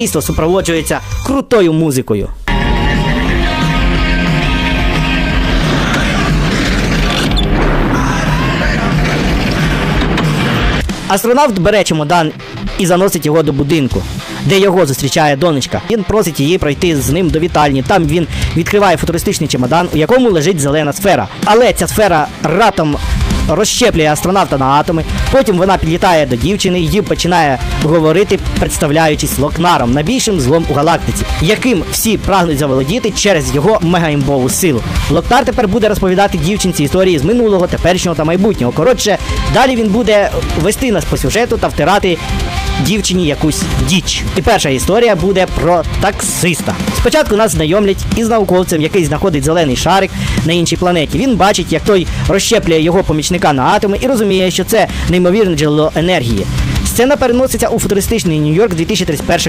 Дійство супроводжується крутою музикою. Астронавт бере чемодан і заносить його до будинку, де його зустрічає донечка. Він просить її пройти з ним до вітальні. Там він відкриває футуристичний чемодан, у якому лежить зелена сфера. Але ця сфера ратом розщеплює астронавта на атоми. Потім вона підлітає до дівчини її починає говорити, представляючись Локнаром, найбільшим злом у галактиці, яким всі прагнуть заволодіти через його мегаімбову силу. Локнар тепер буде розповідати дівчинці історії з минулого, теперішнього та майбутнього. Коротше, далі він буде вести нас по сюжету та втирати дівчині якусь діч. І перша історія буде про таксиста. Спочатку нас знайомлять із науковцем, який знаходить зелений шарик на іншій планеті. Він бачить, як той розщеплює його помічника на атоми і розуміє, що це неймовірне джерело енергії. Сцена переноситься у футуристичний Нью-Йорк 2031